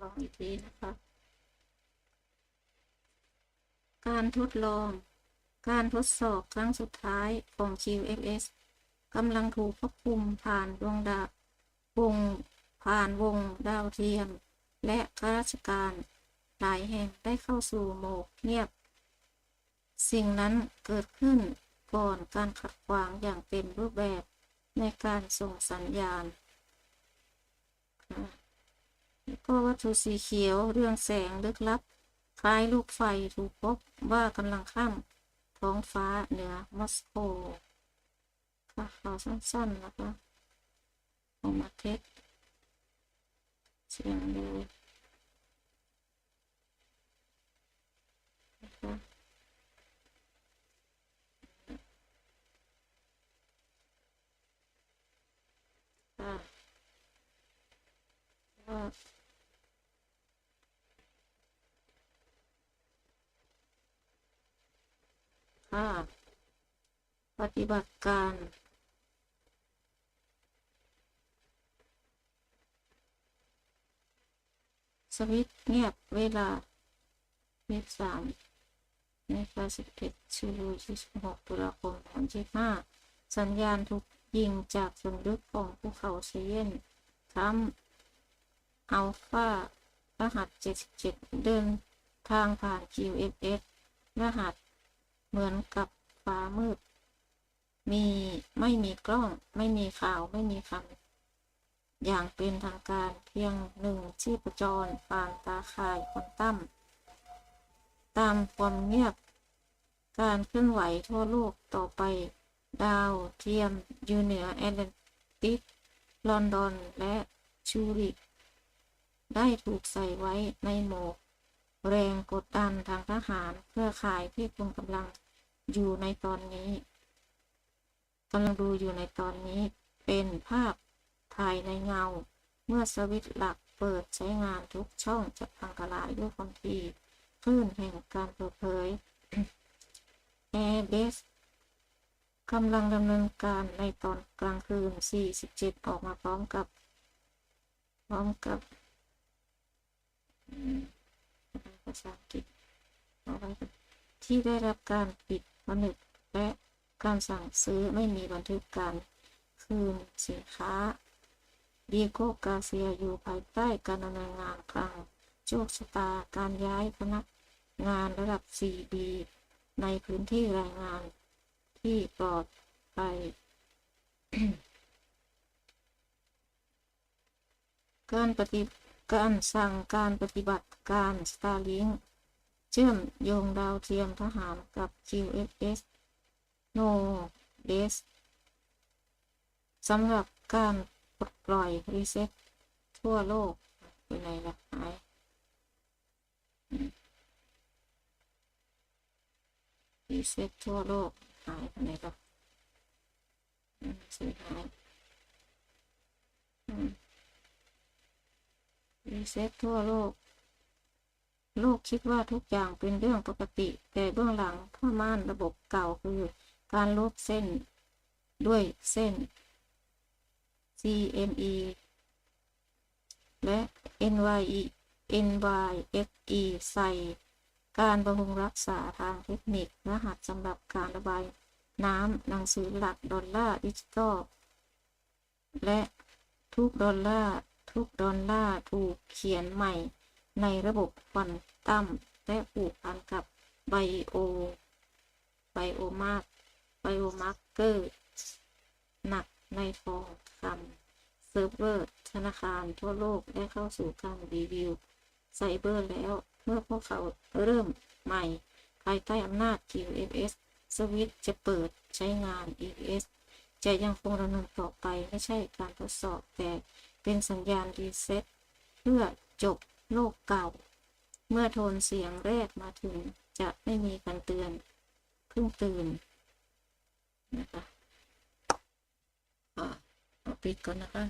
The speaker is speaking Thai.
ลองอีกทีนะคะ การทดลอง การทดสอบครั้งสุดท้ายของ QFS กำลังถูกควบคุมผ่านดวงดาววงผ่านวงดาวเทียม และข้าราชการหลายแห่งได้เข้าสู่โหมดเงียบ สิ่งนั้นเกิดขึ้นก่อนการขัดขวางอย่างเต็มรูปแบบในการส่งสัญญาณ แล้วก็วัตถุสีเขียวเรื่องแสงลึกลับ คล้ายลูกไฟถูกพบว่ากำลังข้ามท้องฟ้าเหนือมอสโกค่ะข่าวสั้นๆนะคะออกมาเทสเสียงดูนะคะค่ะ ค่ะ ปฏิบัติการสวิตเงียบเวลาเวลสามในกาสิบเอ็ดชูรูยี่สิบหกตุลาคมสองพันห้าสัญญาณถูกยิงจากส่วนลึกของภูเขาเซเยนทัมอัลฟารหัสเจ็ดสิบเจ็ดเดินทางผ่าน QFS รหัส เหมือนกับฟ้ามืด มีไม่มีกล้อง ไม่มีข่าวไม่มีคำอย่างเป็นทางการเพียงหนึ่งชีพจรผ่านตาข่ายควอนตัมตามความเงียบ การเคลื่อนไหวทั่วโลกต่อไป ดาวเทียมอยู่เหนือแอตแลนติกลอนดอนและชูริก ได้ถูกใส่ไว้ในโหมดแรง กดดันทางทหารเครือข่ายที่คุณกำลังอยู่ในตอนนี้กำลังดูอยู่ในตอนนี้เป็นภาพถ่ายในเงา เมื่อสวิตช์หลักเปิดใช้งานทุกช่องจะพังทลายด้วยความถี่คลื่นแห่งการเปิดเผย Airbus กำลังดำเนินการในตอนกลางคืน 47 ออกมาพร้อมกับ พร้อมกับ ภาษาอังกฤษเอาก่อนที่ได้รับการปิดผนึกและการสั่งซื้อไม่มีบันทึกการคืนสินค้าดีโกกาเซียอยู่ภายใต้การดำเนินงานคลังโชคชะตาการย้ายพนักงานระดับ 4B ในพื้นที่แรงงานที่ปลอดภัยการปฏิ การสั่งการปฏิบัติการ Starlink เชื่อมโยงดาวเทียมทหารกับ QFS No d e s สำหรับการปลดปล่อยรีเซ็ตทั่วโลกไปไหนละหายรีเซ็ตทั่วโลกหายไปไหนละอืมสูญหาย รีเซ็ตทั่วโลก โลกคิดว่าทุกอย่างเป็นเรื่องปกติ แต่เบื้องหลังผ้าม่านระบบเก่าคือ การลบเส้นด้วยเส้น CME และ NYE NYSE ใส่การบำรุงรักษาทางเทคนิครหัสสำหรับการระบายน้ำหนังสือหลักดอลลาร์ดิจิตอลและทุกดอลลาร์ ทุกดอลลาร์ถูกเขียนใหม่ในระบบควอนตัมและผูกพันกับไบโอ ไบโอมาร์ไบโอมาร์เกอร์หนักในทองคำเซิร์ฟเวอร์ ธนาคารทั่วโลกได้เข้าสู่การรีวิวไซเบอร์แล้วเมื่อพวกเขาเริ่มใหม่ ภายใต้อำนาจ QFS สวิตจะเปิดใช้งาน EVS จะยังคงดำเนินต่อไปไม่ใช่การทดสอบแต่ เป็นสัญญาณรีเซ็ตเพื่อจบโลกเก่า เมื่อโทนเสียงแรกมาถึงจะไม่มีการเตือนเพิ่งตื่นนะคะอ่าปิดก่อนนะคะ